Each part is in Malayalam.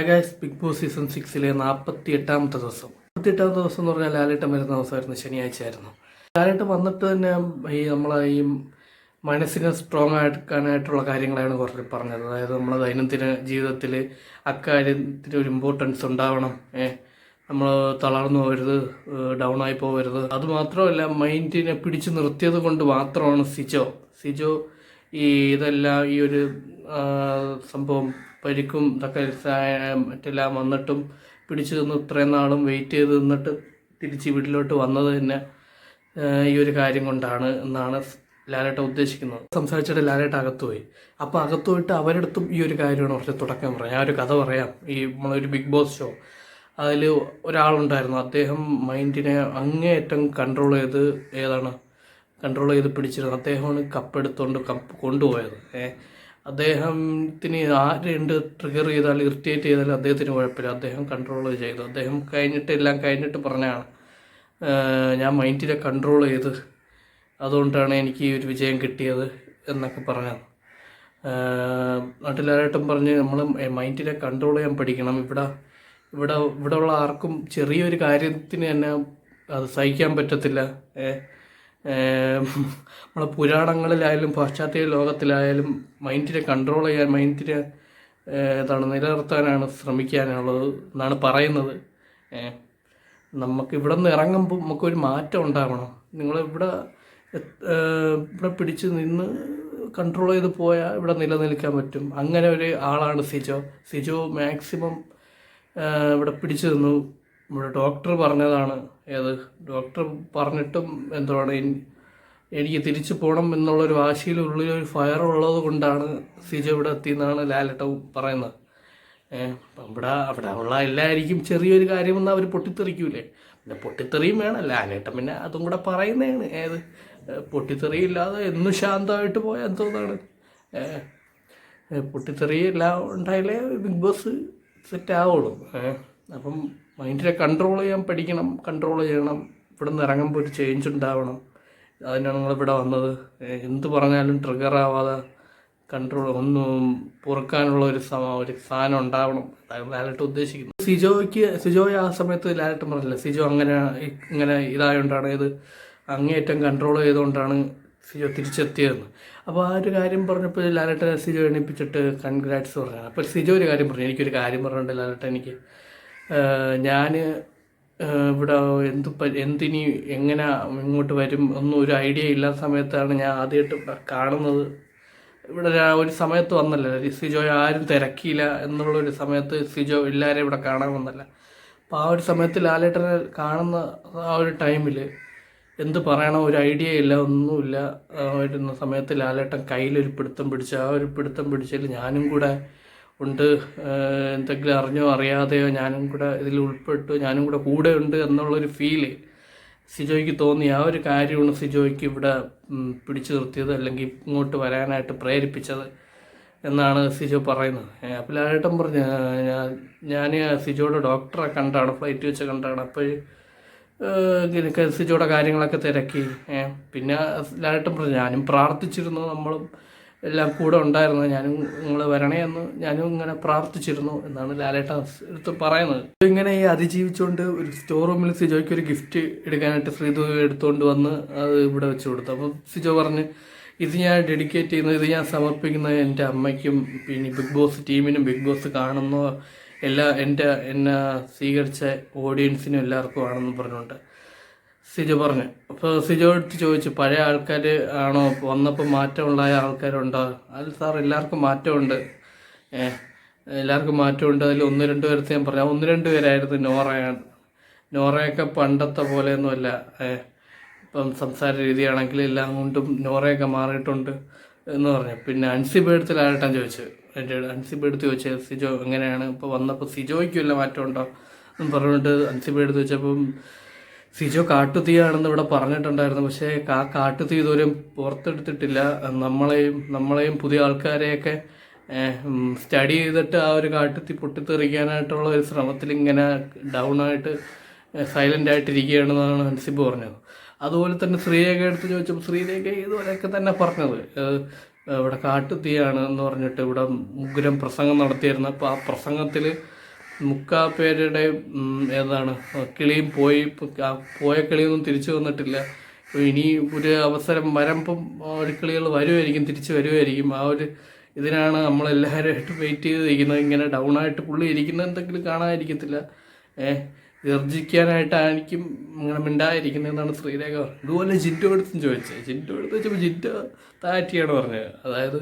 ആകാശ് ബിഗ് ബോസ് സീസൺ സിക്സിലെ നാൽപ്പത്തി എട്ടാമത്തെ ദിവസം. നാൽപ്പത്തി എട്ടാമത്തെ ദിവസം എന്ന് പറഞ്ഞാൽ ലാലേട്ടൻ വരുന്ന ദിവസമായിരുന്നു ശനിയാഴ്ച ആയിരുന്നു. ലാലേട്ടൻ വന്നിട്ട് തന്നെ ഈ നമ്മളെ ഈ മനസ്സിനെ സ്ട്രോങ് ആക്കാനായിട്ടുള്ള കാര്യങ്ങളാണ് കുറച്ച് പറഞ്ഞത്. അതായത് നമ്മളെ ദൈനംദിന ജീവിതത്തിൽ അക്കാര്യത്തിന് ഒരു ഇമ്പോർട്ടൻസ് ഉണ്ടാവണം. നമ്മൾ തളർന്നു പോകരുത് ഡൗൺ ആയി പോകരുത്. അത് മാത്രമല്ല മൈൻഡിനെ പിടിച്ചു നിർത്തിയത് കൊണ്ട് മാത്രമാണ് സിജോ. സിജോ ഈ ഇതെല്ലാം ഈ ഒരു സംഭവം പരിക്കും ഇതൊക്കെ മറ്റെല്ലാം വന്നിട്ടും പിടിച്ചു നിന്ന് ഇത്രയും നാളും വെയിറ്റ് ചെയ്ത് നിന്നിട്ട് തിരിച്ച് വീട്ടിലോട്ട് വന്നത് തന്നെ ഈ ഒരു കാര്യം കൊണ്ടാണ് എന്നാണ് ലാലേട്ട ഉദ്ദേശിക്കുന്നത്. സംസാരിച്ചിട്ട് ലാലേട്ട അകത്ത് പോയി അപ്പോൾ അകത്ത് പോയിട്ട് അവരടുത്തും ഈ ഒരു കാര്യമാണ് കുറച്ച് തുടക്കം പറയാം. ഞാൻ ഒരു കഥ പറയാം. ഈ നമ്മളൊരു ബിഗ് ബോസ് ഷോ. അതിൽ ഒരാളുണ്ടായിരുന്നു. അദ്ദേഹം മൈൻഡിനെ അങ്ങേയറ്റം കൺട്രോൾ ചെയ്ത് ഏതാണ്? കൺട്രോൾ ചെയ്ത് പിടിച്ചിരുന്നത് അദ്ദേഹമാണ് കപ്പ് എടുത്തുകൊണ്ട് കപ്പ് കൊണ്ടുപോയത്. ഏ അദ്ദേഹത്തിന് ആരുണ്ട് ട്രിഗർ ചെയ്താൽ ഇറിറ്റേറ്റ് ചെയ്താൽ അദ്ദേഹത്തിന് കുഴപ്പമില്ല. അദ്ദേഹം കൺട്രോൾ ചെയ്തു. അദ്ദേഹം കഴിഞ്ഞിട്ട് എല്ലാം കഴിഞ്ഞിട്ട് പറഞ്ഞാണ് ഞാൻ മൈൻഡിനെ കൺട്രോൾ ചെയ്ത് അതുകൊണ്ടാണ് എനിക്ക് ഈ ഒരു വിജയം കിട്ടിയത് എന്നൊക്കെ പറഞ്ഞത്. നാട്ടിലായിട്ടും പറഞ്ഞ് നമ്മൾ മൈൻഡിനെ കൺട്രോൾ ചെയ്യാൻ പഠിക്കണം. ഇവിടെ ഇവിടെ ഇവിടെ ഉള്ള ആർക്കും ചെറിയൊരു കാര്യത്തിന് തന്നെ അത് സഹിക്കാൻ പറ്റത്തില്ല. നമ്മളെ പുരാണങ്ങളിലായാലും പാശ്ചാത്യ ലോകത്തിലായാലും മൈൻഡിനെ കൺട്രോൾ ചെയ്യാൻ മൈൻഡിനെ എന്താണ് നിലനിർത്താനാണ് ശ്രമിക്കാനുള്ളത് എന്നാണ് പറയുന്നത്. നമുക്ക് ഇവിടെ നിന്ന് ഇറങ്ങുമ്പോൾ നമുക്കൊരു മാറ്റം ഉണ്ടാകണം നിങ്ങൾ ഇവിടെ ഇവിടെ പിടിച്ച് നിന്ന് കൺട്രോൾ ചെയ്ത് പോയാൽ ഇവിടെ നിലനിൽക്കാൻ പറ്റും. അങ്ങനെ ഒരു ആളാണ് സിജോ. സിജോ മാക്സിമം ഇവിടെ പിടിച്ചു നിന്നു. ഇവിടെ ഡോക്ടർ പറഞ്ഞതാണ് ഏത്? ഡോക്ടർ പറഞ്ഞിട്ടും എന്താണ് എനിക്ക് തിരിച്ചു പോകണം എന്നുള്ളൊരു വാശിയിൽ ഉള്ളിൽ ഒരു ഫയർ ഉള്ളത് കൊണ്ടാണ് സിജ ഇവിടെ എത്തിയെന്നാണ് ലാലട്ടവും പറയുന്നത്. ഇവിടെ അവിടെ ഉള്ള എല്ലാവർക്കും ചെറിയൊരു കാര്യമെന്ന് അവർ പൊട്ടിത്തെറിക്കൂലേ? പിന്നെ പൊട്ടിത്തെറിയും വേണം. ലാലേട്ടൻ പിന്നെ അതും കൂടെ പറയുന്നതാണ്. ഏത്? പൊട്ടിത്തെറിയില്ലാതെ എന്നും ശാന്തമായിട്ട് പോയാൽ എന്തോന്നാണ്? ഏഹ് ഏഹ് പൊട്ടിത്തെറി എല്ലാം ഉണ്ടായാലേ ബിഗ് ബോസ് സെറ്റ് ആവുള്ളൂ. അപ്പം മൈൻഡിനെ കൺട്രോൾ ചെയ്യാൻ പഠിക്കണം കൺട്രോൾ ചെയ്യണം. ഇവിടെ നിന്ന് ഇറങ്ങുമ്പോൾ ഒരു ചേഞ്ച് ഉണ്ടാവണം. അതിനാണ് നിങ്ങളിവിടെ വന്നത്. എന്ത് പറഞ്ഞാലും ട്രിഗർ ആവാതെ കൺട്രോൾ ഒന്നും പുറക്കാനുള്ള ഒരു ഒരു സാധനം ഉണ്ടാവണം. അതാണ് ലാലട്ട് ഉദ്ദേശിക്കുന്നത്. സിജോയ്ക്ക് സിജോയ് ആ സമയത്ത് ലാലട്ട് പറഞ്ഞില്ല സിജോ അങ്ങനെ ഇങ്ങനെ ഇതായതുകൊണ്ടാണ് ഇത് അങ്ങേയറ്റം കൺട്രോൾ ചെയ്തുകൊണ്ടാണ് സിജോ തിരിച്ചെത്തിയതെന്ന് അപ്പോൾ ആ ഒരു കാര്യം പറഞ്ഞപ്പോൾ ലാലട്ട് സിജോ എണീപ്പിച്ചിട്ട് കൺഗ്രാറ്റ്സ് പറഞ്ഞു അപ്പോൾ സിജോ ഒരു കാര്യം പറഞ്ഞു. എനിക്കൊരു കാര്യം പറഞ്ഞിട്ടുണ്ട് ലാലട്ട് എനിക്ക് ഞാൻ ഇവിടെ എന്ത് എന്തിനി എങ്ങനെ ഇങ്ങോട്ട് വരും ഒന്നും ഒരു ഐഡിയ ഇല്ലാത്ത സമയത്താണ് ഞാൻ ആദ്യമായിട്ട് കാണുന്നത്. ഇവിടെ ഒരു സമയത്ത് വന്നല്ല. സിജോയെ ആരും തിരക്കിയില്ല എന്നുള്ളൊരു സമയത്ത് സിജോ എല്ലാവരെയും ഇവിടെ കാണാൻ വന്നല്ല. അപ്പോൾ ആ ഒരു സമയത്ത് ലാലേട്ടനെ കാണുന്ന ആ ഒരു ടൈമിൽ എന്ത് പറയണം ഒരു ഐഡിയ ഇല്ല ഒന്നുമില്ല വരുന്ന സമയത്ത് ലാലേട്ടൻ കയ്യിലൊരു പിടുത്തം പിടിച്ച് ആ ഒരു പിടുത്തം പിടിച്ചതിൽ ഞാനും കൂടെ ഉണ്ട് എന്തെങ്കിലും അറിഞ്ഞോ അറിയാതെയോ ഞാനും കൂടെ ഇതിൽ ഉൾപ്പെട്ടു ഞാനും കൂടെ കൂടെ ഉണ്ട് എന്നുള്ളൊരു ഫീൽ സിജോയ്ക്ക് തോന്നി. ആ ഒരു കാര്യമാണ് സിജോയ്ക്ക് ഇവിടെ പിടിച്ചു നിർത്തിയത് അല്ലെങ്കിൽ ഇങ്ങോട്ട് വരാനായിട്ട് പ്രേരിപ്പിച്ചത് എന്നാണ് സിജോ പറയുന്നത്. അപ്പിലായിട്ടും പറഞ്ഞു ഞാൻ സിജോയുടെ ഡോക്ടറെ കണ്ടാണ് ഫ്ലൈറ്റ് വെച്ച് കണ്ടാണ്. അപ്പോൾ സിജോയുടെ കാര്യങ്ങളൊക്കെ തിരക്കി. പിന്നെ ലായിട്ടും പറഞ്ഞു ഞാനും പ്രാർത്ഥിച്ചിരുന്നു നമ്മളും എല്ലാം കൂടെ ഉണ്ടായിരുന്നു. ഞാനും നിങ്ങൾ വരണേ എന്ന് ഞാനും ഇങ്ങനെ പ്രാർത്ഥിച്ചിരുന്നു എന്നാണ് ലാലേട്ട എടുത്ത് പറയുന്നത്. ഇങ്ങനെ ഈ അതിജീവിച്ചുകൊണ്ട് ഒരു സ്റ്റോർ റൂമിൽ സിജോയ്ക്ക് ഒരു ഗിഫ്റ്റ് എടുക്കാനായിട്ട് ശ്രീതു എടുത്തുകൊണ്ട് വന്ന് അത് ഇവിടെ വെച്ച് കൊടുത്തു. അപ്പം സിജോ പറഞ്ഞ് ഇത് ഞാൻ ഡെഡിക്കേറ്റ് ചെയ്യുന്നത് ഇത് ഞാൻ സമർപ്പിക്കുന്നത് എന്റെ അമ്മയ്ക്കും പിന്നെ ബിഗ് ബോസ് ടീമിനും ബിഗ് ബോസ് കാണുന്ന എല്ലാ എന്റെ എന്നെ സ്വീകരിച്ച ഓഡിയൻസിനും എല്ലാവർക്കും ആണെന്ന് പറഞ്ഞുകൊണ്ട്. സിജോ പറഞ്ഞു. അപ്പോൾ സിജോ എടുത്ത് ചോദിച്ചു പഴയ ആൾക്കാർ ആണോ? വന്നപ്പോൾ മാറ്റമുണ്ടായ ആൾക്കാരുണ്ടോ? അതിൽ സാർ എല്ലാവർക്കും മാറ്റമുണ്ട്. ഏ എല്ലാവർക്കും മാറ്റമുണ്ട്. അതിൽ ഒന്ന് രണ്ട് പേരത്തെ ഞാൻ പറഞ്ഞു. ഒന്ന് രണ്ട് പേരായിരുന്നു നോറയാണ് നോറയൊക്കെ പണ്ടത്തെ പോലെയൊന്നുമല്ല. ഏ ഇപ്പം സംസാര രീതിയാണെങ്കിൽ എല്ലാം കൊണ്ടും നോറയൊക്കെ മാറിയിട്ടുണ്ട് എന്ന് പറഞ്ഞു. പിന്നെ അൻസിബേഡത്തിലായിട്ടാണ് ചോദിച്ചത്? എന്റെ അൻസിബേഡത്ത് ചോദിച്ചത് സിജോ എങ്ങനെയാണ്? ഇപ്പോൾ വന്നപ്പോൾ സിജോയ്ക്കും ഇല്ല മാറ്റമുണ്ടോ? എന്ന് പറഞ്ഞുകൊണ്ട് അൻസിബേഡത്ത് വെച്ചപ്പം സിജോ കാട്ടുതീയാണെന്ന് ഇവിടെ പറഞ്ഞിട്ടുണ്ടായിരുന്നു. പക്ഷേ ആ കാട്ടുതീ ഇതുവരെയും പുറത്തെടുത്തിട്ടില്ല. നമ്മളെയും നമ്മളെയും പുതിയ ആൾക്കാരെയൊക്കെ സ്റ്റഡി ചെയ്തിട്ട് ആ ഒരു കാട്ടുതീ പൊട്ടിത്തെറിക്കാനായിട്ടുള്ള ഒരു ശ്രമത്തിൽ ഇങ്ങനെ ഡൗൺ ആയിട്ട് സൈലന്റ് ആയിട്ടിരിക്കുകയാണെന്നാണ് ഹൻസിബ് പറഞ്ഞത്. അതുപോലെ തന്നെ ശ്രീരേഖ എടുത്ത് ചോദിച്ചപ്പോൾ ശ്രീരേഖ ഇതുപോലെയൊക്കെ തന്നെ പറഞ്ഞത്. ഇവിടെ കാട്ടുതീയാണ് എന്ന് പറഞ്ഞിട്ട് ഇവിടെ ഉഗ്രം പ്രസംഗം നടത്തിയിരുന്നു അപ്പോൾ ആ പ്രസംഗത്തിൽ മുക്കാ പേരുടെ ഏതാണ് കിളിയും പോയി പോയ കിളിയൊന്നും തിരിച്ചു വന്നിട്ടില്ല. ഇനി ഒരു അവസരം വരുമ്പം ഒരു കിളികൾ വരുമായിരിക്കും തിരിച്ചു വരുമായിരിക്കും ആ ഒരു ഇതിനാണ് നമ്മളെല്ലാവരുമായിട്ട് വെയിറ്റ് ചെയ്ത് ഇരിക്കുന്നത് ഇങ്ങനെ ഡൗൺ ആയിട്ട് പുള്ളി ഇരിക്കുന്ന എന്തെങ്കിലും കാണാതിരിക്കത്തില്ല. ഏഹ് ഗർജിക്കാനായിട്ടായിരിക്കും ഇങ്ങനെ മിണ്ടായിരിക്കുന്നതെന്നാണ് ശ്രീരേഖ പറഞ്ഞത്. ഇതുപോലെ ജിന്റോ എടുത്തും ചോദിച്ചത്. ജിന്റോ എടുത്ത് വെച്ചപ്പോൾ ജിന്റോ താറ്റിയാണ് പറഞ്ഞത്. അതായത്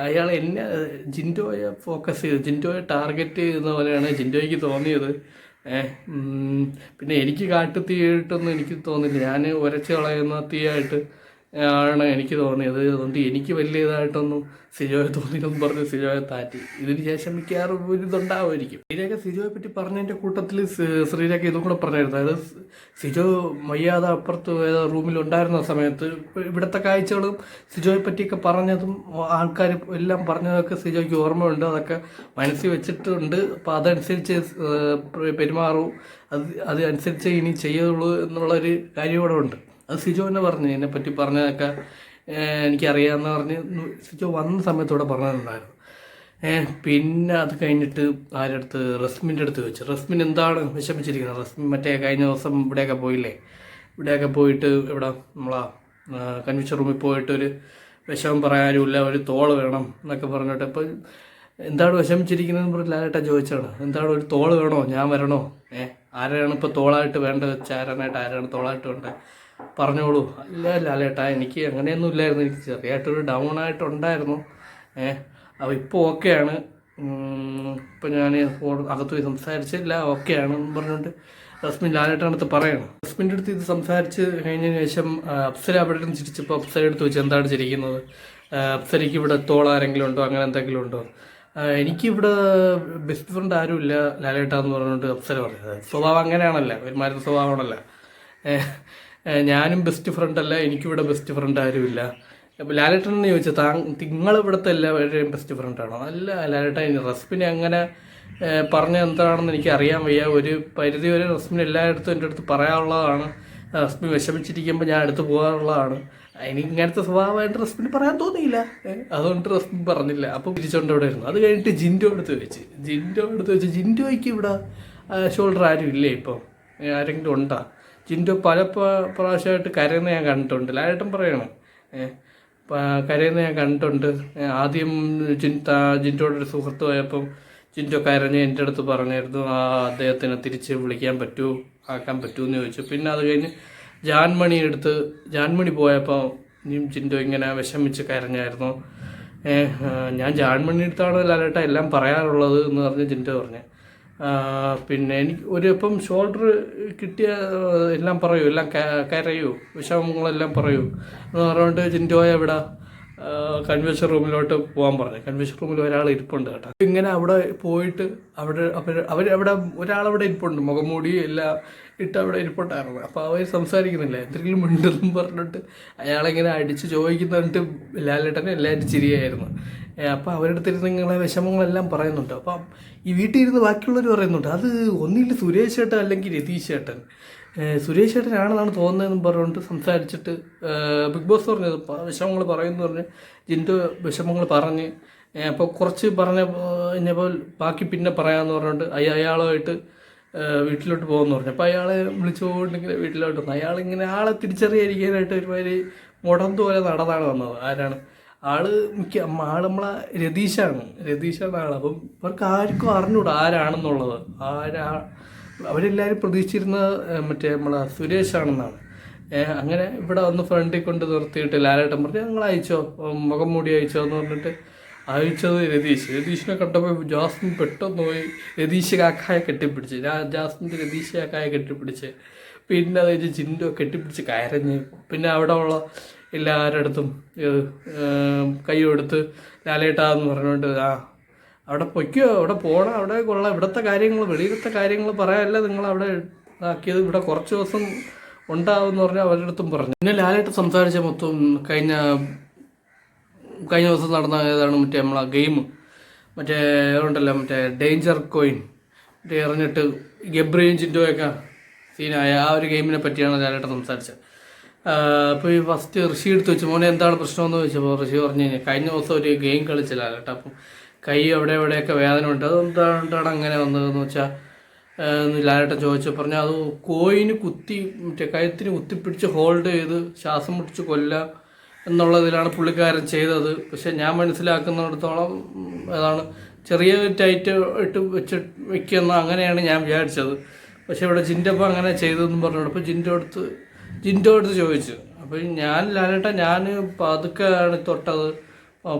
അയാൾ എന്നെ ജിന്റോയെ ഫോക്കസ് ചെയ്ത് ജിന്റോയെ ടാർഗറ്റ് ചെയ്യുന്ന പോലെയാണ് ജിന്റോയ്ക്ക് തോന്നിയത്. പിന്നെ എനിക്ക് കാട്ടുതീയിട്ടൊന്നും എനിക്ക് തോന്നില്ല. ഞാൻ ഉരച്ച് കളയുന്ന തീയായിട്ട് ആണ് എനിക്ക് തോന്നിയത്. അതുകൊണ്ട് എനിക്ക് വലിയ ഇതായിട്ടൊന്നും സിജോയെ തോന്നിയെന്ന് പറഞ്ഞ് സിജോയെ താറ്റി. ഇതിന് ശേഷം മിക്കവാറും ഒരു ഇതുണ്ടാവുമായിരിക്കും. ശ്രീരേഖ സിജോയെ പറ്റി പറഞ്ഞതിന്റെ കൂട്ടത്തിൽ ശ്രീരേഖ ഇതും കൂടെ പറഞ്ഞായിരുന്നു. അതായത് സിജോ വയ്യാതെ അപ്പുറത്ത് ഉണ്ടായിരുന്ന സമയത്ത് ഇവിടുത്തെ കാഴ്ചകളും സിജോയെ പറ്റിയൊക്കെ പറഞ്ഞതും ആൾക്കാർ എല്ലാം പറഞ്ഞതൊക്കെ സിജോയ്ക്ക് ഓർമ്മയുണ്ട്. അതൊക്കെ മനസ്സിൽ വെച്ചിട്ടുണ്ട്. അപ്പോൾ അതനുസരിച്ച് പെരുമാറും. അത് അതനുസരിച്ച് ഇനി ചെയ്യുള്ളൂ എന്നുള്ളൊരു കാര്യം ഇവിടെ ഉണ്ട്. അത് സിജോ എന്നെ പറഞ്ഞു എന്നെ പറ്റി പറഞ്ഞതൊക്കെ എനിക്കറിയാമെന്ന് പറഞ്ഞ് സിജോ വന്ന സമയത്തോടെ പറഞ്ഞിട്ടുണ്ടായിരുന്നു. പിന്നെ അത് കഴിഞ്ഞിട്ട് ആരുടെ അടുത്ത് റസ്മിന്റെ അടുത്ത് വെച്ചു റസ്മിൻ എന്താണ് വിഷമിച്ചിരിക്കുന്നത്? റസ്മിൻ മറ്റേ കഴിഞ്ഞ ദിവസം ഇവിടെയൊക്കെ പോയില്ലേ? ഇവിടെയൊക്കെ പോയിട്ട് ഇവിടെ നമ്മളാ കൺവെൻഷൻ റൂമിൽ പോയിട്ട് ഒരു വിഷമം പറയാനുമില്ല ഒരു തോൾ വേണം എന്നൊക്കെ പറഞ്ഞിട്ട് ഇപ്പം എന്താണ് വിഷമിച്ചിരിക്കുന്നതെന്ന് പറഞ്ഞ് ലാലേട്ടാ ചോദിച്ചാണ് എന്താണ് ഒരു തോൾ വേണോ? ഞാൻ വരണോ? ഏഹ് ആരാണ് ഇപ്പോൾ തോളായിട്ട് വേണ്ടത്? ചാരനായിട്ട് ആരാണ് തോളായിട്ട് വേണ്ടത്? പറഞ്ഞോളൂ. ഇല്ല ലാലേട്ടാ എനിക്ക് അങ്ങനെയൊന്നും ഇല്ലായിരുന്നു. എനിക്ക് ചെറിയായിട്ടൊരു ഡൗൺ ആയിട്ടുണ്ടായിരുന്നു ഏ അപ്പോൾ ഇപ്പോൾ ഓക്കെയാണ് ഇപ്പം ഞാൻ അകത്ത് പോയി സംസാരിച്ചില്ല ഓക്കെയാണ് എന്ന് പറഞ്ഞുകൊണ്ട് റസ്മിൻ ലാലേട്ടന്റെ അടുത്ത് പറയണം. റസ്മിന്റെ അടുത്ത് ഇത് സംസാരിച്ച് കഴിഞ്ഞതിന് ശേഷം അപ്സര അവിടെ നിന്ന് ചിരിച്ചപ്പോൾ അപ്സര എടുത്ത് വെച്ച് എന്താണ് ചിരിക്കുന്നത്? അപ്സരയ്ക്ക് ഇവിടെ തോളാരെങ്കിലും ഉണ്ടോ? അങ്ങനെ എന്തെങ്കിലും ഉണ്ടോ? എനിക്കിവിടെ ബെസ്റ്റ് ഫ്രണ്ട് ആരുമില്ല ലാലേട്ടാന്ന് പറഞ്ഞുകൊണ്ട് അപ്സര പറഞ്ഞത് സ്വഭാവം അങ്ങനെയാണല്ലോ ഒരുമാതിരി സ്വഭാവമാണല്ലോ. ഏഹ്, ഏഹ്, ഞാനും ബെസ്റ്റ് ഫ്രണ്ട് അല്ല എനിക്കിവിടെ ബെസ്റ്റ് ഫ്രണ്ട് ആരുമില്ല. അപ്പോൾ ലാലേട്ടൻ എന്ന് ചോദിച്ചാൽ താ നിങ്ങൾ ഇവിടുത്തെ എല്ലാവരുടെയും ബെസ്റ്റ് ഫ്രണ്ടാണോ അല്ല ലാലേട്ടൻ റസ്മിനെ അങ്ങനെ പറഞ്ഞ എന്താണെന്ന് എനിക്ക് അറിയാൻ വയ്യ. ഒരു പരിധി വരെ റസ്മിന് എല്ലായിടത്തും എന്റെ അടുത്ത് പറയാനുള്ളതാണ്. റസ്മി വിഷമിച്ചിരിക്കുമ്പോൾ ഞാൻ അടുത്ത് പോകാറുള്ളതാണ്. എനിക്ക് ഇങ്ങനത്തെ സ്വഭാവമായിട്ട് റസ്മിന് പറയാൻ തോന്നിയില്ല. അതുകൊണ്ട് റസ്മി പറഞ്ഞില്ല. അപ്പോൾ തിരിച്ചുകൊണ്ട് ഇവിടെ ഇരുന്നു? അത് കഴിഞ്ഞിട്ട് ജിൻഡോ എടുത്ത് വെച്ച് ജിൻഡോ എടുത്ത് വെച്ച് ജിൻഡോയ്ക്ക് ഇവിടെ ഷോൾഡർ ആരും ഇല്ലേ ഇപ്പം? ആരെങ്കിലും ഉണ്ടോ? ജിൻഡോ പല പ്രാവശ്യമായിട്ട് കരയുന്ന ഞാൻ കണ്ടിട്ടുണ്ട്. ലാലേട്ടൻ പറയണം. കരയുന്ന ഞാൻ കണ്ടിട്ടുണ്ട്. ആദ്യം ജിൻ താ- ജിൻഡോയുടെ ഒരു സുഹൃത്ത് പോയപ്പം ജിൻഡോ കരഞ്ഞ് എന്റെ അടുത്ത് പറഞ്ഞായിരുന്നു ആ അദ്ദേഹത്തിനെ തിരിച്ച് വിളിക്കാൻ പറ്റൂ ആക്കാൻ പറ്റൂ എന്ന് ചോദിച്ചു. പിന്നെ അത് കഴിഞ്ഞ് ജാൻമണി എടുത്ത് ജാൻമണി പോയപ്പോൾ ജിൻഡോ ഇങ്ങനെ വിഷമിച്ച് കരഞ്ഞായിരുന്നു. ഞാൻ ജാൻമണി അടുത്താണ് ലാലേട്ട എല്ലാം പറയാറുള്ളത് എന്ന് പറഞ്ഞ് ജിൻഡോ പറഞ്ഞു. പിന്നെ എനിക്ക് ഒരു ഇപ്പം ഷോൾഡർ കിട്ടിയ എല്ലാം പറയൂ എല്ലാം കയറയൂ വിഷമങ്ങളെല്ലാം പറയൂ. എന്ന് പറഞ്ഞുകൊണ്ട് ചിന്തോയ ഇവിടെ കൺവെൻഷൻ റൂമിലോട്ട് പോകാൻ പറഞ്ഞു. കൺവെൻഷൻ റൂമിൽ ഒരാൾ ഇരിപ്പുണ്ട് കേട്ടോ. ഇങ്ങനെ അവിടെ പോയിട്ട് അവിടെ അവർ അവർ അവിടെ ഒരാളവിടെ ഇരിപ്പുണ്ട്. മുഖംമൂടി എല്ലാം ഇട്ട് അവിടെ ഇരിപ്പുണ്ടായിരുന്നു. അപ്പോൾ അവർ സംസാരിക്കുന്നില്ല. എന്തെങ്കിലും ഉണ്ടെന്നും പറഞ്ഞിട്ട് അയാളെങ്ങനെ അടിച്ച് ചോദിക്കുന്നിട്ട് ലാലേട്ടനെ എല്ലാവരും ചിരിയായിരുന്നു. അപ്പോൾ അവരുടെ നിങ്ങളെ വിഷമങ്ങളെല്ലാം പറയുന്നുണ്ട്. അപ്പം ഈ വീട്ടിൽ ഇരുന്ന് ബാക്കിയുള്ളവർ പറയുന്നുണ്ട് അത് ഒന്നില്ല സുരേഷ് ചേട്ടൻ അല്ലെങ്കിൽ രതീഷ് ചേട്ടൻ സുരേഷ് ചേട്ടനാണെന്നാണ് തോന്നുന്നതെന്ന് പറഞ്ഞുകൊണ്ട് സംസാരിച്ചിട്ട് ബിഗ് ബോസ് പറഞ്ഞത് വിഷമങ്ങൾ പറയുമെന്ന് പറഞ്ഞ് ജിന്റെ വിഷമങ്ങൾ പറഞ്ഞ് അപ്പോൾ കുറച്ച് പറഞ്ഞ കഴിഞ്ഞപ്പോൾ ബാക്കി പിന്നെ പറയാമെന്ന് പറഞ്ഞുകൊണ്ട് അയ- അയാളുമായിട്ട് വീട്ടിലോട്ട് പോകുമെന്ന് പറഞ്ഞു. അപ്പോൾ അയാളെ വിളിച്ചുകൊണ്ടിങ്ങനെ വീട്ടിലോട്ട് വന്നു അയാളിങ്ങനെ ആളെ തിരിച്ചറിയാതിരിക്കാനായിട്ട് ഒരുമാതിരി മുടന്തുപോലെ നടന്നാണ് വന്നത്. ആരാണ്? ആൾ മിക്ക ആൾ നമ്മളെ രതീഷാണ്. രതീഷാണ് ആൾ അപ്പം ഇവർക്ക് ആർക്കും അറിഞ്ഞൂടാ ആരാണെന്നുള്ളത്. ആരാ അവരെല്ലാവരും പ്രതീക്ഷിച്ചിരുന്നത് ഏഹ് മറ്റേ നമ്മളെ സുരേഷാണെന്നാണ് അങ്ങനെ ഇവിടെ വന്ന് ഫ്രണ്ടിൽ കൊണ്ട് നിർത്തിയിട്ട് ലാലേട്ടൻ പറഞ്ഞു ഞങ്ങൾ അയച്ചോ? മുഖം മൂടി അയച്ചോ? എന്ന് പറഞ്ഞിട്ട് അയച്ചത് രതീഷ്. രതീഷിനെ കണ്ടപ്പോൾ ജാസ്മിൻ പെട്ടെന്ന് പോയി രതീഷ് കാക്കായെ കെട്ടിപ്പിടിച്ച്. ജാസ്മിന്റെ രതീഷ് കാക്കായെ കെട്ടിപ്പിടിച്ച്. പിന്നെ അത് കഴിഞ്ഞ് ജിൻഡോ കെട്ടിപ്പിടിച്ച് കയറഞ്ഞ് പിന്നെ അവിടെ ഉള്ള എല്ലാവരുടെ അടുത്തും ഇത്, ഏം, കൈ കൊടുത്ത് ലാലേട്ടാന്ന് പറഞ്ഞുകൊണ്ട് ആ അവിടെ പൊയ്ക്കോ അവിടെ പോകണം അവിടെ കൊള്ളാം. ഇവിടുത്തെ കാര്യങ്ങൾ വെളിയിലത്തെ കാര്യങ്ങൾ പറയാനല്ല നിങ്ങൾ അവിടെ ആക്കിയത് ഇവിടെ കുറച്ച് ദിവസം ഉണ്ടാവും എന്ന് പറഞ്ഞാൽ അവരുടെ അടുത്തും പറഞ്ഞു. പിന്നെ ലാലേട്ട് സംസാരിച്ച മൊത്തം കഴിഞ്ഞ കഴിഞ്ഞ ദിവസം നടന്ന ഏതാണ് മറ്റേ നമ്മളെ ഗെയിം? മറ്റേ ഉണ്ടല്ലോ മറ്റേ ഡേഞ്ചർ കോയിൻ. മറ്റേ എറിഞ്ഞിട്ട് ഗബ്രിയും ചിന്റോയൊക്കെ സീനായ ആ ഒരു ഗെയിമിനെ പറ്റിയാണ് ലാലേട്ട സംസാരിച്ചത്. അപ്പോൾ ഈ ഫസ്റ്റ് ഋഷി എടുത്ത് വെച്ച്. മോനെ എന്താണ് പ്രശ്നമെന്ന് ചോദിച്ചപ്പോൾ ഋഷി പറഞ്ഞു കഴിഞ്ഞാൽ കഴിഞ്ഞ ദിവസം ഒരു ഗെയിം കളിച്ചില്ല കേട്ടോ അപ്പം കൈ എവിടെ എവിടെയൊക്കെ വേദന ഉണ്ട്. അതെന്താണ് അങ്ങനെ വന്നതെന്ന് വെച്ചാൽ ലാലേട്ടൻ ചോദിച്ചു പറഞ്ഞു അത് കോയിന് കുത്തി മറ്റേ കഴുത്തിന് കുത്തിപ്പിടിച്ച് ഹോൾഡ് ചെയ്ത് ശ്വാസം മുട്ടിച്ച് കൊല്ലാം എന്നുള്ളതിലാണ് പുള്ളിക്കാരൻ ചെയ്തത്. പക്ഷെ ഞാൻ മനസ്സിലാക്കുന്നിടത്തോളം അതാണ് ചെറിയ ടൈറ്റ് ഇട്ട് വെച്ച് വെക്കുന്ന അങ്ങനെയാണ് ഞാൻ വിചാരിച്ചത്. പക്ഷെ ഇവിടെ ജിന്റെപ്പം അങ്ങനെ ചെയ്തതെന്ന് പറഞ്ഞു അപ്പോൾ ജിന്റെ അടുത്ത് ജിന്റെ അടുത്ത് ചോദിച്ചു അപ്പോൾ ഞാൻ ലാലേട്ട ഞാൻ പതുക്കെയാണ് തൊട്ടത്.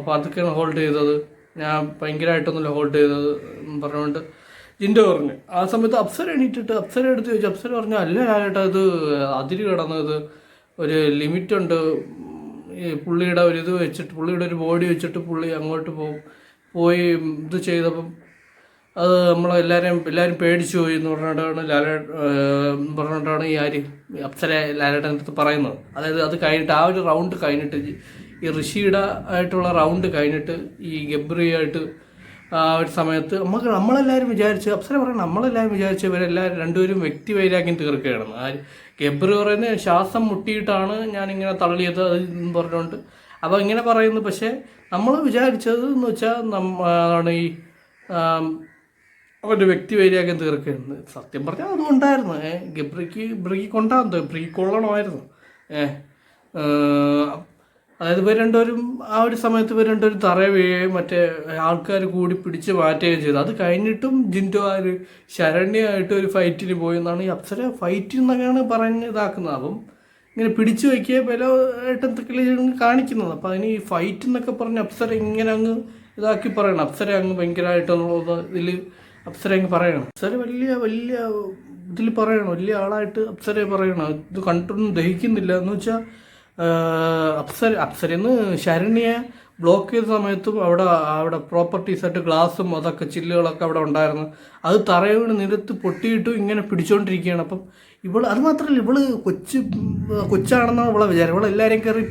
പതുക്കെയാണ് ഹോൾഡ് ചെയ്തത്. ഞാൻ ഭയങ്കരമായിട്ടൊന്നുമില്ല ഹോൾഡ് ചെയ്തത് പറഞ്ഞുകൊണ്ട് ജിന്റെ പറഞ്ഞു. ആ സമയത്ത് അപ്സര എണീറ്റിട്ട് അപ്സര എടുത്ത് ചോദിച്ചു. അപ്സര പറഞ്ഞു അല്ല ലാലേട്ടാ ഇത് അതിര് കിടന്നത് ഒരു ലിമിറ്റുണ്ട്. ഈ പുള്ളിയുടെ ഒരു ഇത് വെച്ചിട്ട് പുള്ളിയുടെ ഒരു ബോഡി വെച്ചിട്ട് പുള്ളി അങ്ങോട്ട് പോകും പോയി ഇത് ചെയ്തപ്പം അത് നമ്മളെല്ലാവരെയും എല്ലാവരും പേടിച്ചു പോയി എന്ന് പറഞ്ഞിട്ടാണ് ലാലേ പറഞ്ഞിട്ടാണ് ഈ ആര് അപ്സര ലാലേട്ടന്റെ അടുത്ത് പറയുന്നത്. അതായത് അത് കഴിഞ്ഞിട്ട് ആ ഒരു റൗണ്ട് കഴിഞ്ഞിട്ട് ഈ ഋഷിയുടെ ആയിട്ടുള്ള റൗണ്ട് കഴിഞ്ഞിട്ട് ഈ ഗബ്രിയായിട്ട് ആ ഒരു സമയത്ത് നമുക്ക് നമ്മളെല്ലാവരും വിചാരിച്ച് അപ്സര പറയണം നമ്മളെല്ലാവരും വിചാരിച്ച് ഇവരെല്ലാവരും രണ്ടുപേരും വ്യക്തി വൈരാഗ്യം തീർക്കുകയാണെന്ന് ആ ഗബ്രി പറയുന്നത് ശ്വാസം മുട്ടിയിട്ടാണ് ഞാനിങ്ങനെ തള്ളിയത് എന്ന് പറഞ്ഞുകൊണ്ട്. അപ്പോൾ ഇങ്ങനെ പറയുന്നു. പക്ഷേ നമ്മൾ വിചാരിച്ചത് എന്ന് വെച്ചാൽ നമ്മ ഈ അവന്റെ വ്യക്തി വൈരാഗ്യം തീർക്കുകയാണ് സത്യം പറഞ്ഞാൽ അതും ഉണ്ടായിരുന്നു ഏഹ് ഗബ്രിക്ക് ബ്രിക്ക് കൊണ്ടാന്ന് ബ്രിക്ക് കൊള്ളണമായിരുന്നു. ഏ അതായത് ഇവർ രണ്ടുപേരും ആ ഒരു സമയത്ത് ഇവർ രണ്ടുപേരും തറയെ വീഴുകയും മറ്റേ ആൾക്കാർ കൂടി പിടിച്ച് മാറ്റുകയും ചെയ്തു. അത് കഴിഞ്ഞിട്ടും ജിൻഡോ ആ ഒരു ശരണ്യമായിട്ട് ഒരു ഫൈറ്റിന് പോയി എന്നാണ് ഈ അപ്സര ഫൈറ്റ് എന്നൊക്കെയാണ് പറഞ്ഞ് ഇതാക്കുന്നത്. അപ്പം ഇങ്ങനെ പിടിച്ചു വയ്ക്കുക ബലമായിട്ട് എന്തൊക്കെയാണ് കാണിക്കുന്നത്. അപ്പം അതിന് ഈ ഫൈറ്റ് എന്നൊക്കെ പറഞ്ഞ് അപ്സര ഇങ്ങനെ അങ്ങ് ഇതാക്കി പറയണം. അപ്സര അങ്ങ് ഭയങ്കരമായിട്ടുള്ള ഇതിൽ അപ്സര അങ്ങ് പറയണം. അപ്സര വലിയ വലിയ ഇതിൽ പറയണം. വലിയ ആളായിട്ട് അപ്സര പറയണം. ഇത് കണ്ടിട്ടൊന്നും ദഹിക്കുന്നില്ല. എന്ന് വെച്ചാൽ അപ്സര അപ്സരന്ന് ശരണ്യെ ബ്ലോക്ക് ചെയ്ത സമയത്തും അവിടെ അവിടെ പ്രോപ്പർട്ടീസായിട്ട് ഗ്ലാസും അതൊക്കെ ചില്ലുകളൊക്കെ അവിടെ ഉണ്ടായിരുന്നു. അത് തറയോട് നിരത്ത് പൊട്ടിയിട്ടും ഇങ്ങനെ പിടിച്ചുകൊണ്ടിരിക്കുകയാണ് അപ്പം ഇവൾ അത് മാത്രമല്ല ഇവൾ കൊച്ചു കൊച്ചാണെന്നാണ് ഇവളെ വിചാരം. ഇവളെല്ലാവരെയും കയറി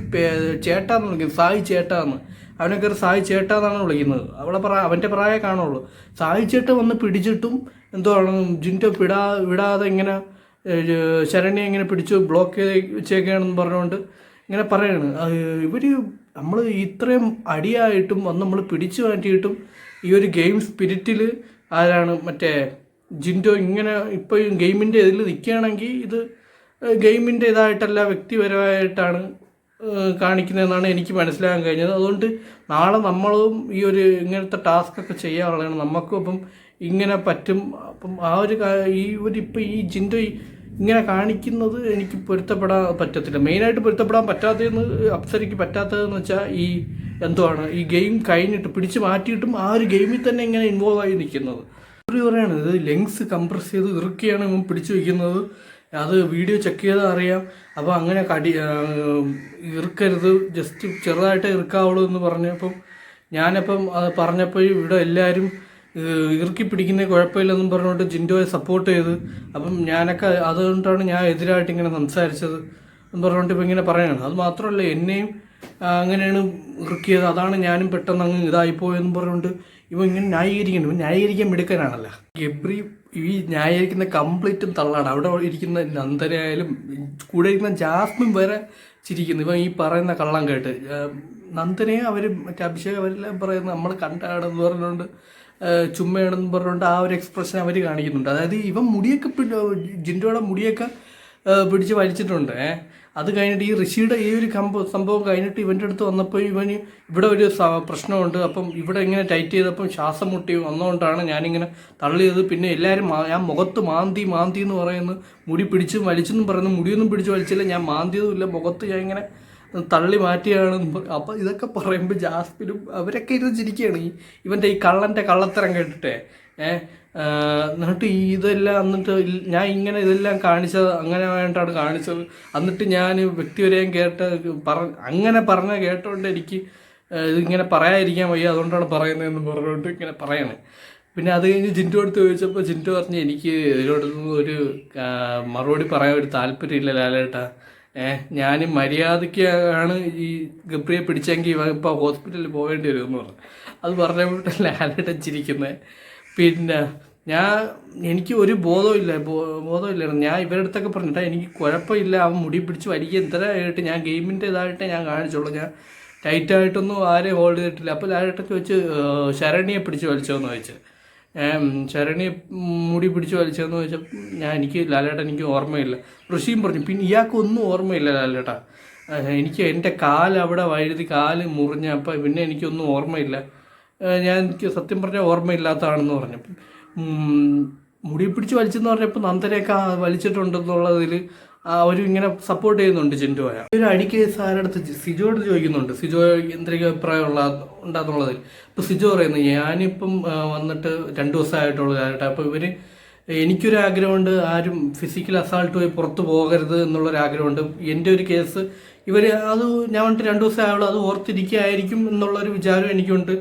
ചേട്ടാന്ന് വിളിക്കുന്നത് സായി ചേട്ടാന്ന്. അവനെ കയറി സായി ചേട്ടാന്നാണ് വിളിക്കുന്നത്. അവളെ പ്രായ അവന്റെ പ്രായം കാണുള്ളൂ. സായി ചേട്ട വന്ന് പിടിച്ചിട്ടും എന്തുവാണ് ജിന്റോ വിടാ വിടാതെ ഇങ്ങനെ ശരണ്യെ ഇങ്ങനെ പിടിച്ചു ബ്ലോക്ക് ചെയ്ത് വെച്ചേക്കാണെന്ന് പറഞ്ഞുകൊണ്ട് ഇങ്ങനെ പറയാണ്. ഇവർ നമ്മൾ ഇത്രയും അടിയായിട്ടും വന്ന് നമ്മൾ പിടിച്ചു മാറ്റിയിട്ടും ഈ ഒരു ഗെയിം സ്പിരിറ്റിൽ ആരാണ് മറ്റേ ജിൻഡോ ഇങ്ങനെ ഇപ്പോൾ ഗെയിമിന്റെ ഇതിൽ നിൽക്കുകയാണെങ്കിൽ ഇത് ഗെയിമിന്റെ ഇതായിട്ടല്ല വ്യക്തിപരമായിട്ടാണ് കാണിക്കുന്നതെന്നാണ് എനിക്ക് മനസ്സിലാക്കാൻ കഴിഞ്ഞത്. അതുകൊണ്ട് നാളെ നമ്മളും ഈ ഒരു ഇങ്ങനത്തെ ടാസ്ക് ഒക്കെ ചെയ്യാനുള്ളതാണ്. നമുക്കും അപ്പം ഇങ്ങനെ പറ്റും. അപ്പം ആ ഒരു ഈ ഒരു ഇപ്പം ഈ ജിൻഡോ ഇങ്ങനെ കാണിക്കുന്നത് എനിക്ക് പൊരുത്തപ്പെടാൻ പറ്റത്തില്ല. മെയിനായിട്ട് പൊരുത്തപ്പെടാൻ പറ്റാത്തതെന്ന് അപ്സരയ്ക്ക് പറ്റാത്തതെന്ന് വെച്ചാൽ ഈ എന്തുവാണ് ഈ ഗെയിം കഴിഞ്ഞിട്ട് പിടിച്ച് മാറ്റിയിട്ടും ആ ഒരു ഗെയിമിൽ തന്നെ ഇങ്ങനെ ഇൻവോൾവ് ആയി നിൽക്കുന്നത്. ഒരു പറയാണ് ഇത് ലെങ്സ് കംപ്രസ് ചെയ്ത് ഇറുക്കിയാണ് പിടിച്ചു വയ്ക്കുന്നത് അത് വീഡിയോ ചെക്ക് ചെയ്താൽ അറിയാം. അപ്പോൾ അങ്ങനെ കടി ഇറുക്കരുത്. ജസ്റ്റ് ചെറുതായിട്ട് ഇറുക്കാവുള്ളൂ എന്ന് പറഞ്ഞപ്പം ഞാനപ്പം അത് പറഞ്ഞപ്പോൾ ഇവിടെ എല്ലാവരും ഇറുക്കി പിടിക്കുന്ന കുഴപ്പമില്ലെന്നും പറഞ്ഞുകൊണ്ട് ജിൻഡോയെ സപ്പോർട്ട് ചെയ്ത്. അപ്പം ഞാനൊക്കെ അതുകൊണ്ടാണ് ഞാൻ എതിരായിട്ട് ഇങ്ങനെ സംസാരിച്ചത് എന്ന് പറഞ്ഞുകൊണ്ട് ഇപ്പം ഇങ്ങനെ പറയണം അത് മാത്രമല്ല എന്നെയും അങ്ങനെയാണ് ഇറുക്കിയത്. അതാണ് ഞാനും പെട്ടെന്ന് അങ്ങ് ഇതായിപ്പോയെന്ന് പറഞ്ഞുകൊണ്ട് ഇവ ഇങ്ങനെ ന്യായീകരിക്കണം ന്യായീകരിക്കാൻ മിടുക്കനാണല്ലോ. ഗബ്രി ഈ ന്യായീകരിക്കുന്ന കംപ്ലീറ്റും തള്ളാണ്. അവിടെ ഇരിക്കുന്ന നന്ദനായാലും കൂടെ ഇരിക്കുന്ന ജാസ്മിൻ വരെ ചിരിക്കുന്നു. ഇപ്പം ഈ പറയുന്ന കള്ളം കേട്ട്. നന്ദനെ അവർ മറ്റേ അഭിഷേക് അവരെല്ലാം പറയുന്നത് നമ്മൾ കണ്ടാണെന്ന് പറഞ്ഞുകൊണ്ട് ചുമ്മയാണെന്ന് പറഞ്ഞുകൊണ്ട് ആ ഒരു എക്സ്പ്രഷൻ അവർ കാണിക്കുന്നുണ്ട്. അതായത് ഇവൻ മുടിയൊക്കെ ജിൻഡോയുടെ മുടിയൊക്കെ പിടിച്ച് വലിച്ചിട്ടുണ്ട്. ഏ അത് കഴിഞ്ഞിട്ട് ഈ ഋഷിയുടെ ഈ ഒരു കമ്പ സംഭവം കഴിഞ്ഞിട്ട് ഇവന്റെ അടുത്ത് വന്നപ്പോൾ ഇവന് ഇവിടെ ഒരു പ്രശ്നമുണ്ട്. അപ്പം ഇവിടെ ഇങ്ങനെ ടൈറ്റ് ചെയ്തപ്പം ശ്വാസം മുട്ടി വന്നുകൊണ്ടാണ് ഞാനിങ്ങനെ തള്ളിയത്. പിന്നെ എല്ലാവരും ഞാൻ മുഖത്ത് മാന്തി മാന്തി എന്ന് പറയുന്നു. മുടി പിടിച്ച് വലിച്ചെന്നും പറയുന്നു. മുടിയൊന്നും പിടിച്ച് വലിച്ചില്ല. ഞാൻ മാന്തിയതുമില്ല മുഖത്ത് ഞാൻ ഇങ്ങനെ തള്ളി മാറ്റിയാണ്. അപ്പം ഇതൊക്കെ പറയുമ്പോൾ ജാസ്മിനും അവരൊക്കെ ഇരുന്ന് ചിരിക്കുകയാണ്. ഈ ഇവന്റെ ഈ കള്ളന്റെ കള്ളത്തരം കേട്ടിട്ടേ. ഏഹ് എന്നിട്ട് ഇതെല്ലാം എന്നിട്ട് ഞാൻ ഇങ്ങനെ ഇതെല്ലാം കാണിച്ചത് അങ്ങനെ വേണ്ടിയിട്ടാണ് കാണിച്ചത്. എന്നിട്ട് ഞാൻ വ്യക്തിപരയും കേട്ട് പറ അങ്ങനെ പറഞ്ഞ കേട്ടോണ്ട് എനിക്ക് ഇതിങ്ങനെ പറയാതിരിക്കാൻ വയ്യ. അതുകൊണ്ടാണ് പറയുന്നതെന്ന് പറഞ്ഞുകൊണ്ട് ഇങ്ങനെ പറയണേ. പിന്നെ അത് കഴിഞ്ഞ് ജിന്റു അടുത്ത് ചോദിച്ചപ്പോൾ ജിന്റു പറഞ്ഞ് എനിക്ക് ഇതിനോട് ഒരു മറുപടി പറയാൻ ഒരു താല്പര്യമില്ല ലാലേട്ടാ. ഏഹ് ഞാൻ മര്യാദയ്ക്ക് ആണ് ഈ ഗബ്രിയെ പിടിച്ചെങ്കിൽ ഇപ്പോൾ ഹോസ്പിറ്റലിൽ പോകേണ്ടി വരുമെന്ന് പറഞ്ഞു. അത് പറഞ്ഞപ്പോൾ ലാലേട്ടൻ ചിരിക്കുന്നത് പിന്നെ ഞാൻ എനിക്ക് ഒരു ബോധമില്ല ബോധമില്ലായിരുന്നു ഞാൻ ഇവരുടെ അടുത്തൊക്കെ പറഞ്ഞിട്ടാ എനിക്ക് കുഴപ്പമില്ല അവൻ മുടി പിടിച്ച് വലിയ എന്തരായിട്ട് ഞാൻ ഗെയിമിന്റെ ഇതായിട്ടേ ഞാൻ കാണിച്ചുള്ളൂ ഞാൻ ടൈറ്റായിട്ടൊന്നും ആരെയും ഹോൾഡ് ചെയ്തിട്ടില്ല. അപ്പോൾ ലാലേട്ടൊക്കെ വെച്ച് ശരണിയെ പിടിച്ച് വലിച്ചോന്ന് ശരണി ശരണിയെ മുടി പിടിച്ച് വലിച്ചതെന്ന് ചോദിച്ചാൽ ഞാൻ എനിക്ക് ലാലേട്ടൻ എനിക്ക് ഓർമ്മയില്ല. ഋഷിയും പറഞ്ഞു പിന്നെ ഇയാൾക്കൊന്നും ഓർമ്മയില്ല ലാലേട്ടാ. എനിക്ക് എന്റെ കാൽ അവിടെ വഴുതി കാൽ മുറിഞ്ഞ അപ്പം പിന്നെ എനിക്കൊന്നും ഓർമ്മയില്ല. ഞാൻ എനിക്ക് സത്യം പറഞ്ഞാൽ ഓർമ്മയില്ലാത്തതാണെന്ന് പറഞ്ഞപ്പോൾ മുടി പിടിച്ച് വലിച്ചെന്ന് പറഞ്ഞപ്പോൾ നന്ദനയൊക്കെ വലിച്ചിട്ടുണ്ടെന്നുള്ളതിൽ അവരും ഇങ്ങനെ സപ്പോർട്ട് ചെയ്യുന്നുണ്ട് ചിന്റുപോയ ഒരു അടിക്ക് സാരടുത്ത് സിജോട് ചോദിക്കുന്നുണ്ട്. സിജോ എന്തെങ്കിലും അഭിപ്രായമുള്ള ഉണ്ടാന്നുള്ളതിൽ ഇപ്പോൾ സിജോ പറയുന്നത് ഞാനിപ്പം വന്നിട്ട് രണ്ട് ദിവസമായിട്ടുള്ള കാര്യമായിട്ട്. അപ്പോൾ ഇവർ എനിക്കൊരു ആഗ്രഹമുണ്ട് ആരും ഫിസിക്കൽ അസാൾട്ട് പോയി പുറത്ത് പോകരുത് എന്നുള്ളൊരു ആഗ്രഹമുണ്ട്. എന്റെ ഒരു കേസ് ഇവർ അത് ഞാൻ വന്നിട്ട് രണ്ട് ദിവസമായുള്ളൂ അത് ഓർത്തിരിക്കുകയായിരിക്കും എന്നുള്ളൊരു വിചാരം എനിക്കുണ്ട്.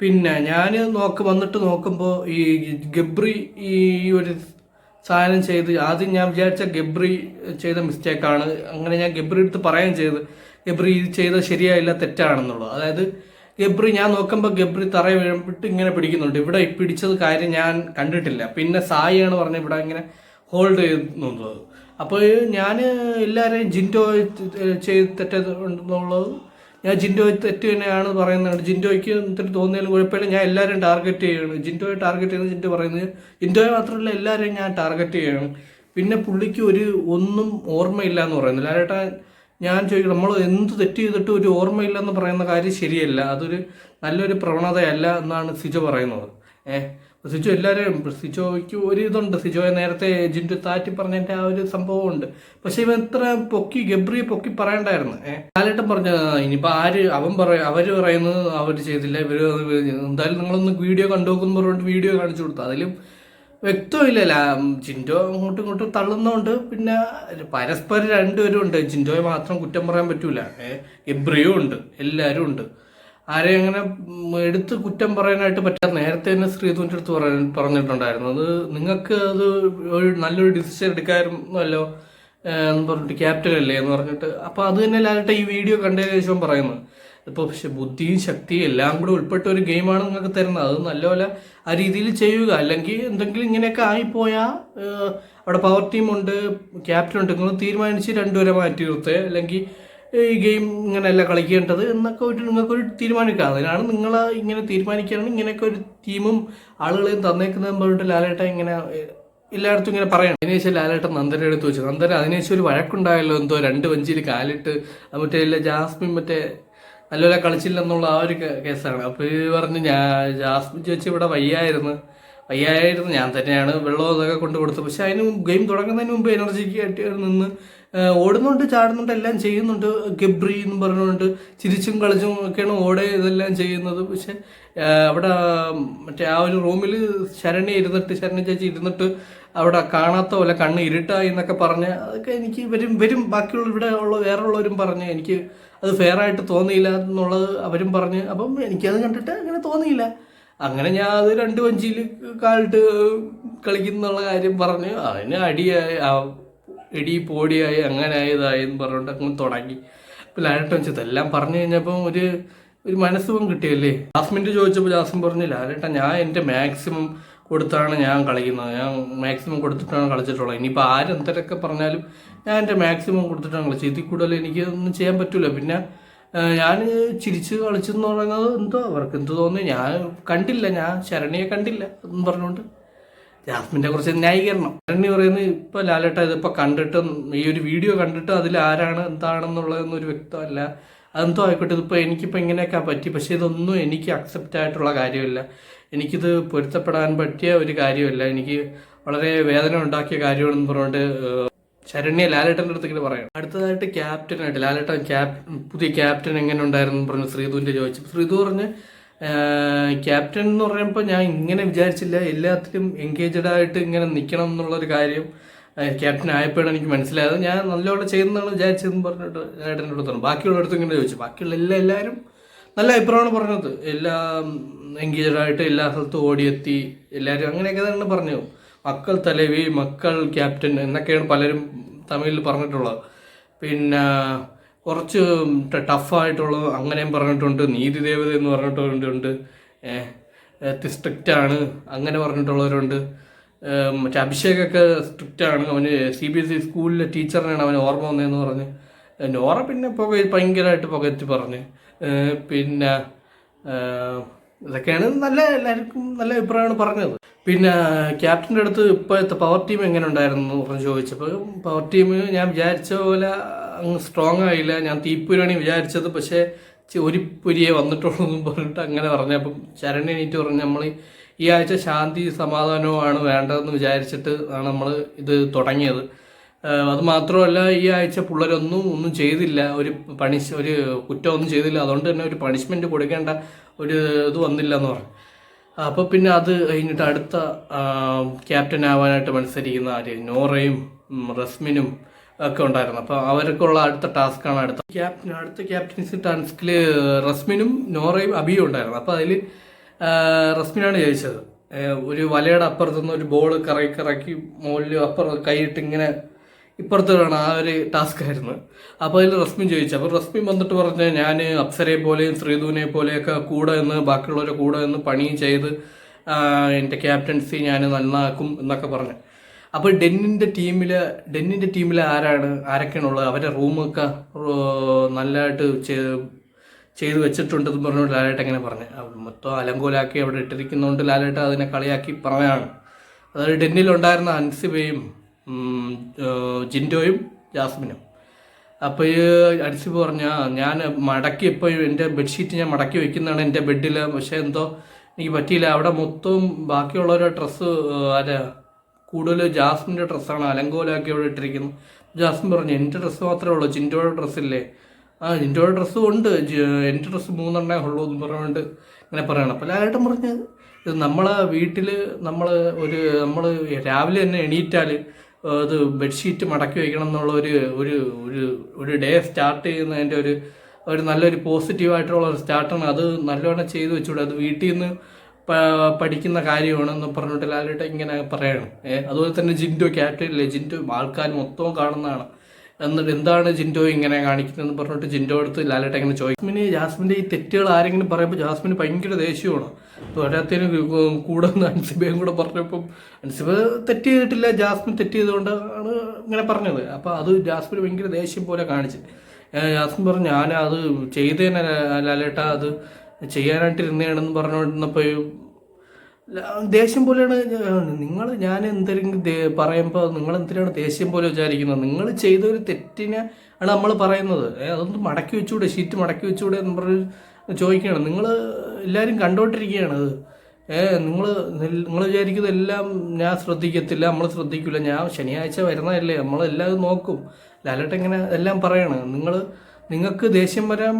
പിന്നെ ഞാൻ നോക്ക് വന്നിട്ട് നോക്കുമ്പോൾ ഈ ഗബ്രി ഈ ഒരു സാധനം ചെയ്ത് ആദ്യം ഞാൻ വിചാരിച്ച ഗബ്രി ചെയ്ത മിസ്റ്റേക്കാണ് അങ്ങനെ ഞാൻ ഗബ്രി എടുത്ത് പറയുകയും ചെയ്ത് ഗബ്രി ഇത് ചെയ്ത ശരിയായില്ല തെറ്റാണെന്നുള്ളത് അതായത് ഗബ്രി ഞാൻ നോക്കുമ്പോൾ ഗബ്രി തറ വീഴ്പിട്ട് ഇങ്ങനെ പിടിക്കുന്നുണ്ട് ഇവിടെ പിടിച്ചത് കാര്യം ഞാൻ കണ്ടിട്ടില്ല പിന്നെ സായിയാണ് പറഞ്ഞത് ഇവിടെ ഇങ്ങനെ ഹോൾഡ് ചെയ്യുന്നുള്ളത് അപ്പോൾ ഞാൻ എല്ലാവരെയും ജിൻഡോ ചെയ്ത് തെറ്റുണ്ടെന്നുള്ളത് ഞാൻ ജിൻഡോ തെറ്റ് തന്നെയാണ് പറയുന്നത്. ജിൻഡോയ്ക്ക് ഇത്തിരി തോന്നിയാലും കുഴപ്പമില്ല. ഞാൻ എല്ലാവരും ടാർഗറ്റ് ചെയ്യണം ജിൻഡോയെ ടാർഗറ്റ് ചെയ്യുന്നത് ജിൻഡോ പറയുന്നത്. ജിൻഡോയെ മാത്രമല്ല എല്ലാവരെയും ഞാൻ ടാർഗറ്റ് ചെയ്യണം പിന്നെ പുള്ളിക്ക് ഒരു ഒന്നും ഓർമ്മയില്ല എന്ന് പറയുന്നത് ലാലേട്ടാ ഞാൻ ചോദിക്കും നമ്മൾ എന്ത് തെറ്റ് ചെയ്തിട്ട് ഒരു ഓർമ്മയില്ലെന്ന് പറയുന്ന കാര്യം ശരിയല്ല. അതൊരു നല്ലൊരു പ്രവണതയല്ല എന്നാണ് സിജ പറയുന്നത്. ഏഹ് സിജോ എല്ലാവരും സിജോയ്ക്ക് ഒരു ഇതുണ്ട് സിജോയെ നേരത്തെ ജിൻഡു താറ്റി പറഞ്ഞതിന്റെ ആ ഒരു സംഭവമുണ്ട്. പക്ഷെ ഇവൻ എത്ര പൊക്കി ഗബ്രിയെ പൊക്കി പറയണ്ടായിരുന്നു. ഏഹ് കാലഘട്ടം പറഞ്ഞ ഇനിയിപ്പോൾ ആര് അവൻ പറയും അവർ പറയുന്നത് അവർ ചെയ്തില്ല. അത് എന്തായാലും നിങ്ങളൊന്ന് വീഡിയോ കണ്ടുനോക്കുന്നു പറഞ്ഞുകൊണ്ട് വീഡിയോ കാണിച്ചു കൊടുത്തു. അതിലും വ്യക്തമില്ല. ജിൻഡോ അങ്ങോട്ടും ഇങ്ങോട്ടും തള്ളുന്നതുകൊണ്ട് പിന്നെ പരസ്പരം രണ്ടുപേരും ഉണ്ട്. ജിൻഡോയെ മാത്രം കുറ്റം പറയാൻ പറ്റൂല. ഏഹ് എബ്രിയും ഉണ്ട്. എല്ലാവരും ഉണ്ട്. ആരെയും അങ്ങനെ എടുത്ത് കുറ്റം പറയാനായിട്ട് പറ്റാത്ത നേരത്തെ തന്നെ ശ്രീധുവിന്റെ അടുത്ത് പറയാൻ പറഞ്ഞിട്ടുണ്ടായിരുന്നു. അത് നിങ്ങൾക്ക് അത് ഒരു നല്ലൊരു ഡിസിഷൻ എടുക്കാമായിരുന്നല്ലോ എന്ന് പറഞ്ഞിട്ട് ക്യാപ്റ്റൻ അല്ലേ എന്ന് പറഞ്ഞിട്ട്. അപ്പോൾ അത് തന്നെ ലാലിട്ട് ഈ വീഡിയോ കണ്ടതിന് ശേഷം പറയുന്നത് ഇപ്പോൾ പക്ഷെ ബുദ്ധിയും ശക്തിയും എല്ലാം കൂടെ ഉൾപ്പെട്ട ഒരു ഗെയിമാണ് നിങ്ങൾക്ക് തരുന്നത്. അത് നല്ലപോലെ ആ രീതിയിൽ ചെയ്യുക. അല്ലെങ്കിൽ എന്തെങ്കിലും ഇങ്ങനെയൊക്കെ ആയിപ്പോയാൽ അവിടെ പവർ ടീമുണ്ട് ക്യാപ്റ്റൻ ഉണ്ട്. നിങ്ങൾ തീരുമാനിച്ച് രണ്ടുപേരെ മാറ്റി നിർത്തുക അല്ലെങ്കിൽ ഈ ഗെയിം ഇങ്ങനെയല്ല കളിക്കേണ്ടത് എന്നൊക്കെ ഒരു നിങ്ങൾക്കൊരു തീരുമാനിക്കുക അതിനാണ് നിങ്ങൾ ഇങ്ങനെ തീരുമാനിക്കുകയാണ് ഇങ്ങനെയൊക്കെ ഒരു ടീമും ആളുകളെയും തന്നേക്കുന്നതെന്ന് പറഞ്ഞിട്ട് ലാലേട്ട ഇങ്ങനെ എല്ലായിടത്തും ഇങ്ങനെ പറയണം. അതിനുശേഷം ലാലേട്ട നന്ദനെ എടുത്ത് വെച്ചു നന്ദന അതിനുശേഷം ഒരു വഴക്കുണ്ടായല്ലോ എന്തോ രണ്ട് വഞ്ചിയിൽ കാലിട്ട് മറ്റേ ഇല്ല ജാസ്മിൻ മറ്റേ നല്ലപോലെ കളിച്ചില്ലെന്നുള്ള ആ ഒരു കേസാണ്. അപ്പോൾ ഇത് പറഞ്ഞ് ഞാൻ ജാസ്മിൻ ചേച്ചി ഇവിടെ വയ്യായിരുന്നു. വയ്യായിരുന്നു. ഞാൻ തന്നെയാണ് വെള്ളം അതൊക്കെ കൊണ്ട് കൊടുത്തത് പക്ഷെ അതിന് ഗെയിം തുടങ്ങുന്നതിന് മുമ്പ് എനർജിക്ക് ആയിട്ട് നിന്ന് ഓടുന്നുണ്ട് ചാടുന്നുണ്ട് എല്ലാം ചെയ്യുന്നുണ്ട്. ഗബ്രി എന്ന് പറഞ്ഞുകൊണ്ട് ചിരിച്ചും കളിച്ചും ഒക്കെയാണ് ഓടെ ഇതെല്ലാം ചെയ്യുന്നത്. പക്ഷെ അവിടെ മറ്റേ ആ ഒരു റൂമിൽ ശരണി ഇരുന്നിട്ട് ശരണി ചേച്ചി ഇരുന്നിട്ട് അവിടെ കാണാത്ത പോലെ കണ്ണ് ഇരുട്ടായി എന്നൊക്കെ പറഞ്ഞ് അതൊക്കെ എനിക്ക് വരും വരും. ബാക്കിയുള്ള ഇവിടെ ഉള്ള വേറെ ഉള്ളവരും പറഞ്ഞ് എനിക്ക് അത് ഫെയർ ആയിട്ട് തോന്നിയില്ല എന്നുള്ളത് അവരും പറഞ്ഞ്. അപ്പം എനിക്കത് കണ്ടിട്ട് അങ്ങനെ തോന്നിയില്ല. അങ്ങനെ ഞാൻ അത് രണ്ട് വഞ്ചിയിൽ കാലിട്ട് കളിക്കുന്നുള്ള കാര്യം പറഞ്ഞ് അതിന് അടിയായി. ഇടി പോടിയായി അങ്ങനെ ആയതായി എന്ന് പറഞ്ഞുകൊണ്ട് അങ്ങ് തുടങ്ങി. അപ്പോൾ വെച്ചത് എല്ലാം പറഞ്ഞു കഴിഞ്ഞപ്പോൾ ഒരു ഒരു മനസ്സുഖം കിട്ടിയല്ലേ? ജാസ്മിന്റെ ചോദിച്ചപ്പോൾ ജാസ്മിൻ പറഞ്ഞു ലാലേട്ട ഞാൻ എന്റെ മാക്സിമം കൊടുത്താണ് ഞാൻ കളിക്കുന്നത്. ഞാൻ മാക്സിമം കൊടുത്തിട്ടാണ് കളിച്ചിട്ടുള്ളത്. ഇനിയിപ്പോൾ ആരെന്തൊക്കെ പറഞ്ഞാലും ഞാൻ എന്റെ മാക്സിമം കൊടുത്തിട്ടാണ് കളിച്ചത്. ഇതിൽ കൂടുതൽ എനിക്ക് ഒന്നും ചെയ്യാൻ പറ്റില്ല പിന്നെ ഞാൻ ചിരിച്ച് കളിച്ചെന്ന് പറയുന്നത് എന്തോ അവർക്ക് എന്ത് തോന്നി. ഞാൻ കണ്ടില്ല ഞാൻ ശരണിയെ കണ്ടില്ല എന്ന് പറഞ്ഞുകൊണ്ട് ജാസ്മിന്റെ കുറച്ച് ന്യായീകരണം. ശരണി പറയുന്നത് ഇപ്പോൾ ലാലേട്ട ഇതിപ്പോൾ കണ്ടിട്ടും ഈ ഒരു വീഡിയോ കണ്ടിട്ട് അതിൽ ആരാണ് എന്താണെന്നുള്ളതൊന്നും ഒരു വ്യക്തമല്ല. അതെന്തോ ആയിക്കോട്ടെ ഇതിപ്പോൾ എനിക്കിപ്പോൾ ഇങ്ങനെയൊക്കെ പറ്റി. പക്ഷേ ഇതൊന്നും എനിക്ക് അക്സെപ്റ്റ് ആയിട്ടുള്ള കാര്യമില്ല. എനിക്കിത് പൊരുത്തപ്പെടാൻ പറ്റിയ ഒരു കാര്യമല്ല. എനിക്ക് വളരെ വേദന ഉണ്ടാക്കിയ കാര്യമാണെന്ന് പറഞ്ഞുകൊണ്ട് ശരണ്യ ലാലേട്ടന്റെ അടുത്ത് പറയാം അടുത്തതായിട്ട് ക്യാപ്റ്റനായിട്ട് ലാലേട്ടൻ ക്യാപ് പുതിയ ക്യാപ്റ്റൻ എങ്ങനെ ഉണ്ടായിരുന്നു പറഞ്ഞു ശ്രീധുവിന്റെ ചോദിച്ചു. ശ്രീധു പറഞ്ഞ് ക്യാപ്റ്റൻ എന്ന് പറയുമ്പോൾ ഞാൻ ഇങ്ങനെ വിചാരിച്ചില്ല. എല്ലാത്തിലും എൻഗേജഡ് ആയിട്ട് ഇങ്ങനെ നിൽക്കണം എന്നുള്ളൊരു കാര്യം ക്യാപ്റ്റൻ ആയപ്പോഴാണ് എനിക്ക് മനസ്സിലായത്. ഞാൻ നല്ലോണം ചെയ്യുന്നതാണ് വിചാരിച്ചതെന്ന് പറഞ്ഞിട്ട് ഏട്ടന്റെ അടുത്ത് ബാക്കിയുള്ള അടുത്ത് ഇങ്ങനെ ചോദിച്ചു. ബാക്കിയുള്ള എല്ലാ എല്ലാവരും നല്ല അഭിപ്രായമാണ് പറഞ്ഞത്. എല്ലാ എൻഗേജഡ് ആയിട്ട് എല്ലാ സ്ഥലത്തും ഓടിയെത്തി എല്ലാവരും അങ്ങനെയൊക്കെ തന്നെ പറഞ്ഞു. മക്കൾ തലവി മക്കൾ ക്യാപ്റ്റൻ എന്നൊക്കെയാണ് പലരും തമിഴിൽ പറഞ്ഞിട്ടുള്ളത്. പിന്നെ കുറച്ച് ടഫായിട്ടുള്ള അങ്ങനെയും പറഞ്ഞിട്ടുണ്ട്. നീതി ദേവത എന്ന് പറഞ്ഞിട്ടുണ്ട് സ്ട്രിക്റ്റ് ആണ്. അങ്ങനെ പറഞ്ഞിട്ടുള്ളവരുണ്ട്. മറ്റേ അഭിഷേകൊക്കെ സ്ട്രിക്റ്റ് ആണ്. അവന് സി ബി എസ് ഇ സ്കൂളിലെ ടീച്ചറിനാണ് അവന് ഓർമ്മ വന്നതെന്ന് പറഞ്ഞ്. നോറ പിന്നെ പുക ഭയങ്കരമായിട്ട് പുകയത്തി പറഞ്ഞ്. പിന്നെ ഇതൊക്കെയാണ് നല്ല എല്ലാവർക്കും നല്ല അഭിപ്രായമാണ് പറഞ്ഞത്. പിന്നെ ക്യാപ്റ്റന്റെ അടുത്ത് ഇപ്പോഴത്തെ പവർ ടീം എങ്ങനെ ഉണ്ടായിരുന്നു എന്ന് ചോദിച്ചപ്പോൾ പവർ ടീം ഞാൻ വിചാരിച്ച പോലെ അങ്ങ് സ്ട്രോങ് ആയില്ല. ഞാൻ തീപ്പുരാണി വിചാരിച്ചത്. പക്ഷേ ഒരു പുരിയെ വന്നിട്ടുള്ളൂ എന്ന് പറഞ്ഞിട്ട് അങ്ങനെ പറഞ്ഞു. അപ്പം എണീറ്റ് പറഞ്ഞു നമ്മൾ ഈ ആഴ്ച ശാന്തി സമാധാനവുമാണ് വേണ്ടതെന്ന് വിചാരിച്ചിട്ട് ആണ് നമ്മൾ ഇത് തുടങ്ങിയത്. അത് മാത്രമല്ല ഈ ആഴ്ച പിള്ളേരൊന്നും ഒന്നും ചെയ്തില്ല. ഒരു പണിഷ് ഒരു കുറ്റമൊന്നും ചെയ്തില്ല. അതുകൊണ്ട് തന്നെ ഒരു പണിഷ്മെന്റ് കൊടുക്കേണ്ട ഒരു ഇത് വന്നില്ല എന്ന് പറഞ്ഞു. അപ്പോൾ പിന്നെ അത് കഴിഞ്ഞിട്ട് അടുത്ത ക്യാപ്റ്റൻ ആവാനായിട്ട് മത്സരിക്കുന്ന ആര്? നോറയും റസ്മിനും ഒക്കെ ഉണ്ടായിരുന്നു. അപ്പോൾ അവർക്കുള്ള അടുത്ത ടാസ്ക് ആണ് അടുത്ത ക്യാപ്റ്റൻ അടുത്ത ക്യാപ്റ്റൻസി ടാസ്കിൽ റസ്മിനും നോറയും അബിയും ഉണ്ടായിരുന്നു. അപ്പോൾ അതിൽ റസ്മിനാണ് ജയിച്ചത്. ഒരു വലയുടെ അപ്പുറത്തുനിന്ന് ഒരു ബോൾ കറക്കി കറക്കി മുകളിൽ അപ്പുറം കൈയിട്ട് ഇങ്ങനെ ഇപ്പുറത്ത് വേണം ആ ഒരു ടാസ്ക് ആയിരുന്നു. അപ്പോൾ അതിൽ റസ്മിൻ ചോദിച്ചു അപ്പോൾ റസ്മിൻ വന്നിട്ട് പറഞ്ഞ് ഞാൻ അപ്സരയെ പോലെയും ശ്രീധുവിനെ പോലെയൊക്കെ കൂടെ നിന്ന് ബാക്കിയുള്ളവരെ കൂടെ നിന്ന് പണിയും ചെയ്ത് എന്റെ ക്യാപ്റ്റൻസി ഞാൻ നന്നാക്കും എന്നൊക്കെ പറഞ്ഞു. അപ്പോൾ ഡെന്നിന്റെ ടീമിൽ ഡെന്നിന്റെ ടീമിൽ ആരാണ് ആരൊക്കെയാണുള്ളത്? അവരുടെ റൂമൊക്കെ നല്ലതായിട്ട് ചെയ്ത് വെച്ചിട്ടുണ്ടെന്ന് പറഞ്ഞുകൊണ്ട് ലാലേട്ട് എങ്ങനെ പറഞ്ഞു. മൊത്തം അലങ്കോലാക്കി അവിടെ ഇട്ടിരിക്കുന്നതുകൊണ്ട് ലാലേട്ട് അതിനെ കളിയാക്കി പറയാണ്. അതായത് ഡെന്നിലുണ്ടായിരുന്ന അൻസിബയും ജിൻഡോയും ജാസ്മിനും. അപ്പോൾ ഈ അൻസിബ് പറഞ്ഞ ഞാൻ മടക്കി ഇപ്പോൾ എന്റെ ബെഡ്ഷീറ്റ് ഞാൻ മടക്കി വെക്കുന്നതാണ് എന്റെ ബെഡിൽ പക്ഷേ എന്തോ എനിക്ക് പറ്റിയില്ല. അവിടെ മൊത്തവും ബാക്കിയുള്ളവരുടെ ഡ്രസ്സ് ആരാ കൂടുതൽ ജാസ്മിന്റെ ഡ്രസ്സാണ് അലങ്കോലാക്കി അവിടെ ഇട്ടിരിക്കുന്നത്. ജാസ്മിൻ പറഞ്ഞു എന്റെ ഡ്രസ്സ് മാത്രമേ ഉള്ളൂ ചിന്റോയുടെ ഡ്രസ്സില്ലേ ആ ചിന്റോയുടെ ഡ്രസ്സും ഉണ്ട്. എന്റെ ഡ്രസ്സ് മൂന്നെണ്ണേ ഉള്ളൂ എന്ന് പറഞ്ഞുകൊണ്ട് ഇങ്ങനെ പറയണം. അപ്പോൾ ലാലേട്ടൻ പറഞ്ഞ് ഇത് നമ്മളെ വീട്ടിൽ നമ്മൾ ഒരു നമ്മൾ രാവിലെ തന്നെ എണീറ്റാൽ അത് ബെഡ്ഷീറ്റ് മടക്കി വയ്ക്കണം എന്നുള്ള ഒരു ഒരു ഒരു ഒരു ഡേ സ്റ്റാർട്ട് ചെയ്യുന്നതിന്റെ ഒരു ഒരു നല്ലൊരു പോസിറ്റീവായിട്ടുള്ള ഒരു സ്റ്റാർട്ടാണ്. അത് നല്ലവണ്ണം ചെയ്തു വെച്ചുകൂടെ അത് വീട്ടിൽ നിന്ന് പഠിക്കുന്ന കാര്യമാണെന്ന് പറഞ്ഞിട്ട് ലാലേട്ട ഇങ്ങനെ പറയണം. ഏഹ് അതുപോലെ തന്നെ ജിൻഡോ ക്യാപ്റ്റനില്ലേ ജിൻഡോ ആൾക്കാർ മൊത്തവും കാണുന്നതാണ്. എന്നിട്ട് എന്താണ് ജിൻഡോ ഇങ്ങനെ കാണിക്കുന്നതെന്ന് പറഞ്ഞിട്ട് ജിൻഡോ അടുത്ത് ലാലേട്ട ഇങ്ങനെ ജാസ്മിന് ജാസ്മിന്റെ ഈ തെറ്റുകൾ ആരെങ്കിലും പറയുമ്പോൾ ജാസ്മിന് ഭയങ്കര ദേഷ്യമാണ്. പോരാത്തതിന് കൂടെ നിന്ന് അൻസിബയും കൂടെ പറഞ്ഞപ്പം അൻസിബ തെറ്റ് ചെയ്തിട്ടില്ല ജാസ്മിൻ തെറ്റ് ചെയ്തുകൊണ്ട് ആണ് ഇങ്ങനെ പറഞ്ഞത്. അപ്പോൾ അത് ജാസ്മിന് ഭയങ്കര ദേഷ്യം പോലെ കാണിച്ച്. ജാസ്മിൻ പറഞ്ഞു ഞാൻ അത് ചെയ്തേനെ ലാലേട്ട അത് ചെയ്യാനായിട്ട് ഇരുന്നതാണെന്ന് പറഞ്ഞുകൊണ്ടിരുന്നപ്പോൾ ദേഷ്യം പോലെയാണ് നിങ്ങൾ ഞാൻ എന്തെങ്കിലും പറയുമ്പോൾ നിങ്ങൾ എന്തിനാണ് ദേഷ്യം പോലെ വിചാരിക്കുന്നത്? നിങ്ങൾ ചെയ്ത ഒരു തെറ്റിനെ ആണ് നമ്മൾ പറയുന്നത്. അതൊന്നും മടക്കി വെച്ചുകൂടെ ഷീറ്റ് മടക്കി വെച്ചുകൂടെ എന്ന് പറഞ്ഞ് ചോദിക്കുകയാണ്. നിങ്ങൾ എല്ലാവരും കണ്ടോണ്ടിരിക്കുകയാണ് അത്. നിങ്ങൾ നിങ്ങൾ വിചാരിക്കുന്നതെല്ലാം ഞാൻ ശ്രദ്ധിക്കത്തില്ല നമ്മൾ ശ്രദ്ധിക്കില്ല ഞാൻ ശനിയാഴ്ച വരുന്നതല്ലേ നമ്മളെല്ലാം നോക്കും. ലാലേട്ടൻ എല്ലാം പറയണം. നിങ്ങൾ നിങ്ങൾക്ക് ദേഷ്യം വരാൻ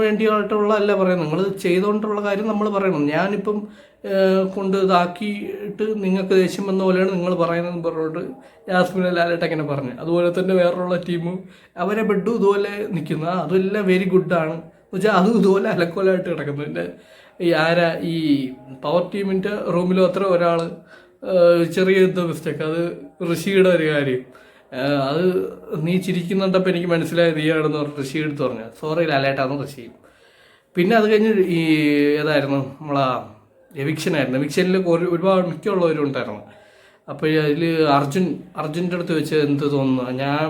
വേണ്ടിയായിട്ടുള്ള അല്ല പറയുന്നത്? നിങ്ങൾ ചെയ്തുകൊണ്ടുള്ള കാര്യം നമ്മൾ പറയണം. ഞാനിപ്പം കൊണ്ട് ഇതാക്കിയിട്ട് നിങ്ങൾക്ക് ദേഷ്യം വന്ന പോലെയാണ് നിങ്ങൾ പറയുന്നത് പറഞ്ഞുകൊണ്ട് ജാസ്മിൻ ലാലേട്ട് അങ്ങനെ പറഞ്ഞു. അതുപോലെ തന്നെ വേറെയുള്ള ടീം അവരെ ബെഡും ഇതുപോലെ നിൽക്കുന്ന. അതെല്ലാം വെരി ഗുഡാണ് എന്നുവെച്ചാൽ അതും ഇതുപോലെ അലക്കോലായിട്ട് കിടക്കുന്നത് എന്റെ ഈ ആരാ ഈ പവർ ടീമിന്റെ റൂമിലും അത്ര ഒരാൾ ചെറിയ എന്തോ മിസ്റ്റേക്ക് അത് ഋഷിയുടെ ഒരു കാര്യം. അത് നീ ചിരിക്കുന്നുണ്ടപ്പോൾ എനിക്ക് മനസ്സിലായത് ആണെന്ന് പറഞ്ഞു ഋഷി എടുത്ത് പറഞ്ഞു. സോറി ലാലേട്ടാന്ന് ഋഷി. പിന്നെ അത് കഴിഞ്ഞ് ഈ ഏതായിരുന്നു നമ്മളാ എവിക്ഷനായിരുന്നു എവിക്ഷനിൽ ഒരുപാട് മിക്കുള്ളവരും ഉണ്ടായിരുന്നു അപ്പോൾ അതിൽ അർജുൻ അർജുന്റെ അടുത്ത് വെച്ച് എന്ത് തോന്നുന്നു? ഞാൻ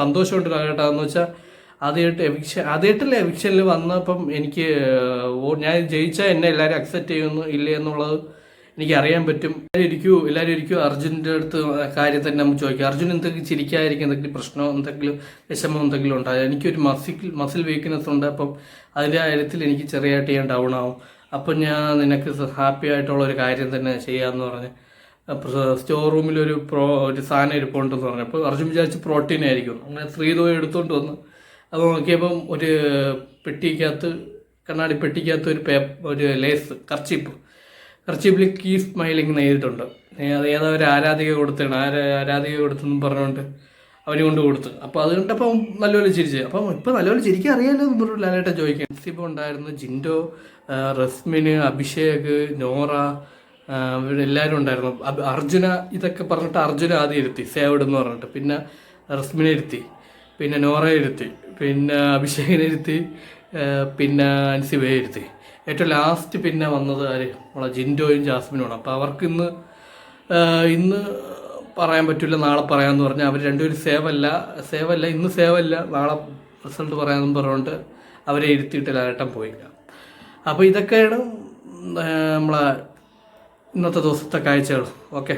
സന്തോഷമുണ്ട് ലാലേട്ടാന്ന് വെച്ചാൽ ആദ്യമായിട്ട് എവിക്ഷൻ ആദ്യമായിട്ടല്ലേ എവിക്ഷനിൽ വന്നപ്പം എനിക്ക് ഞാൻ ജയിച്ചാൽ എന്നെ എല്ലാവരും അക്സെപ്റ്റ് ചെയ്യുന്നു ഇല്ലേ എന്നുള്ളത് എനിക്ക് അറിയാൻ പറ്റും. എല്ലാവരും ഇരിക്കൂ എല്ലാവരും ഇരിക്കൂ. അർജുന്റെ അടുത്ത് കാര്യം തന്നെ നമുക്ക് ചോദിക്കാം. അർജുൻ എന്തെങ്കിലും ചിരിക്കാതിരിക്കും എന്തെങ്കിലും പ്രശ്നമോ എന്തെങ്കിലും വിഷമോ എന്തെങ്കിലും ഉണ്ടാകും എനിക്കൊരു മസിൽ മസിൽ വീക്ക്നെസ് ഉണ്ട്. അപ്പം അതിന്റെ കാര്യത്തിൽ എനിക്ക് ചെറിയതായിട്ട് ഞാൻ ഡൗൺ ആവും. അപ്പം ഞാൻ നിനക്ക് ഹാപ്പി ആയിട്ടുള്ള ഒരു കാര്യം തന്നെ ചെയ്യാമെന്ന് പറഞ്ഞ് സ്റ്റോർ റൂമിൽ ഒരു പ്രോ ഒരു സാധനം ഇരിപ്പുണ്ടെന്ന് പറഞ്ഞു. അപ്പോൾ അർജുൻ വിചാരിച്ച് പ്രോട്ടീൻ ആയിരിക്കും. അങ്ങനെ ശ്രീധോ എടുത്തുകൊണ്ട് വന്ന് അത് നോക്കിയപ്പം ഒരു പെട്ടിക്കകത്ത് കണ്ണാടി പെട്ടിക്കകത്ത് ഒരു പേ ഒരു ലേസ് കർച്ചിപ്പ് കർച്ചിപ്പിൽ കീ സ്മൈലിംഗ് നേരിട്ടുണ്ട് അത് ഏതോ ഒരു ആരാധിക കൊടുത്താണ് ആര ആരാധിക കൊടുത്തെന്നും പറഞ്ഞുകൊണ്ട് അവന് കൊണ്ട് കൊടുത്തു. അപ്പോൾ അത് കണ്ടപ്പോ നല്ലപോലെ ചിരിച്ചു. അപ്പം ഇപ്പം നല്ലപോലെ ചിരിക്കാൻ അറിയാലോ പറഞ്ഞു ലാലേട്ടൻ ചോദിക്കാൻ. ഇപ്പോൾ ഉണ്ടായിരുന്നു ജിൻഡോ റസ്മിന് അഭിഷേക് നോറ എല്ലാവരും ഉണ്ടായിരുന്നു. അർജുന ഇതൊക്കെ പറഞ്ഞിട്ട് അർജുന ആദ്യം ഇരുത്തി. സേവഡ് എന്ന് പറഞ്ഞിട്ട്. പിന്നെ റസ്മിനെ ഇരുത്തി. പിന്നെ നോറയെ ഇരുത്തി. പിന്നെ അഭിഷേകിനെ ഇരുത്തി. പിന്നെ അൻസിബയെ ഇരുത്തി. ഏറ്റവും ലാസ്റ്റ് പിന്നെ വന്നത് ആര്? നമ്മളെ ജിൻഡോയും ജാസ്മിനുമാണ്. അപ്പോൾ അവർക്ക് ഇന്ന് ഇന്ന് പറയാൻ പറ്റില്ല നാളെ പറയാമെന്ന് പറഞ്ഞാൽ അവർ രണ്ടുപേരും സേവല്ല സേവല്ല ഇന്ന് സേവല്ല നാളെ റിസൾട്ട് പറയാമെന്ന് പറഞ്ഞുകൊണ്ട് അവരെ ഇരുത്തിയിട്ട് ലാട്ടം പോയില്ല. അപ്പോൾ ഇതൊക്കെയാണ് നമ്മളെ ഇന്നത്തെ ദിവസത്തെ കാഴ്ചകൾ. ഓക്കെ